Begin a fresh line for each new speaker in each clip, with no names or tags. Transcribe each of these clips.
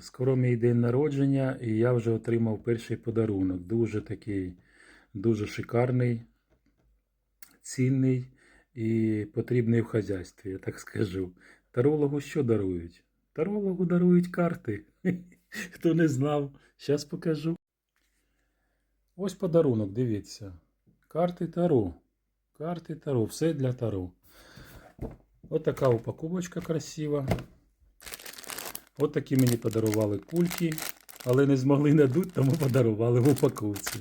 Скоро мій день народження, і я вже отримав перший подарунок. Дуже такий, дуже шикарний, цінний і потрібний в хазяйстві, я так скажу. Тарологу що дарують? Тарологу дарують карти. Хто не знав, зараз покажу. Ось подарунок, дивіться. Карти Таро. Карти Таро, все для Таро. Ось така упаковочка красива. От такі мені подарували кульки, але не змогли надуть, тому подарували в упаковці.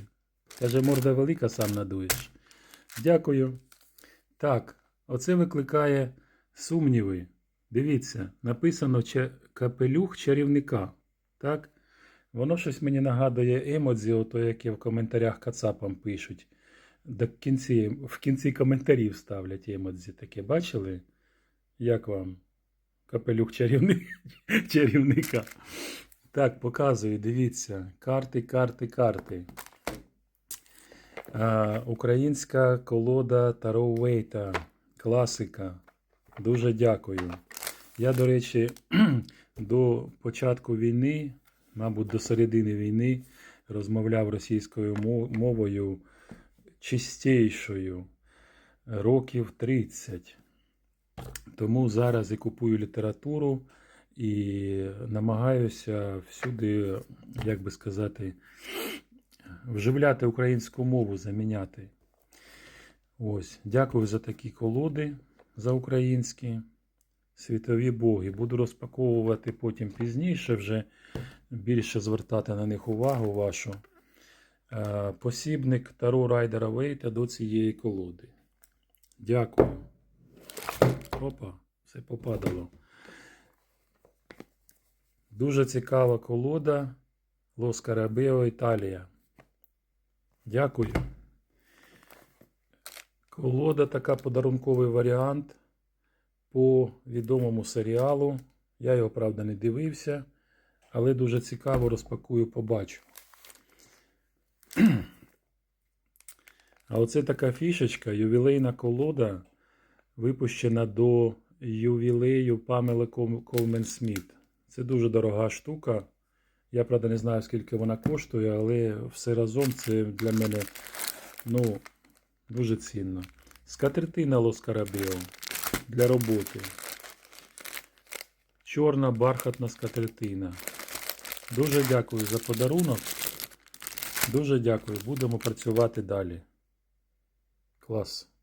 Каже, морда велика, сам надуєш. Дякую. Так, оце викликає сумніви. Дивіться, написано «Ча- капелюх чарівника. Так? Воно щось мені нагадує емодзі, ото яке в коментарях кацапам пишуть. До кінці, в кінці коментарів ставлять емодзі таке. Бачили? Як вам? Капелюх чарівни... чарівника. Так, показую, дивіться. Карти, карти, карти. А, українська колода Таро Вейта. Класика. Дуже дякую. Я, до речі, до початку війни, мабуть, до середини війни, розмовляв російською мовою чистішою років 30. Тому зараз і купую літературу і намагаюся всюди, як би сказати, вживляти українську мову, заміняти. Ось, дякую за такі колоди за українські світові боги. Буду розпаковувати потім пізніше, вже більше звертати на них увагу вашу. Е, Посібник Таро Райдера Вейта до цієї колоди. Дякую. Опа, все попадало. Дуже цікава колода Лос Карабео Італія. Дякую. Колода така подарунковий варіант по відомому серіалу. Я його, правда, не дивився, але дуже цікаво розпакую, побачу. А оце така фішечка, ювілейна колода, випущена до ювілею Памели Колмен Сміт. Це дуже дорога штука. Я, правда, не знаю, скільки вона коштує, але все разом це для мене ну, дуже цінно. Скатертина Лос Карабіо для роботи. Чорна бархатна скатертина. Дуже дякую за подарунок. Дуже дякую. Будемо працювати далі. Клас.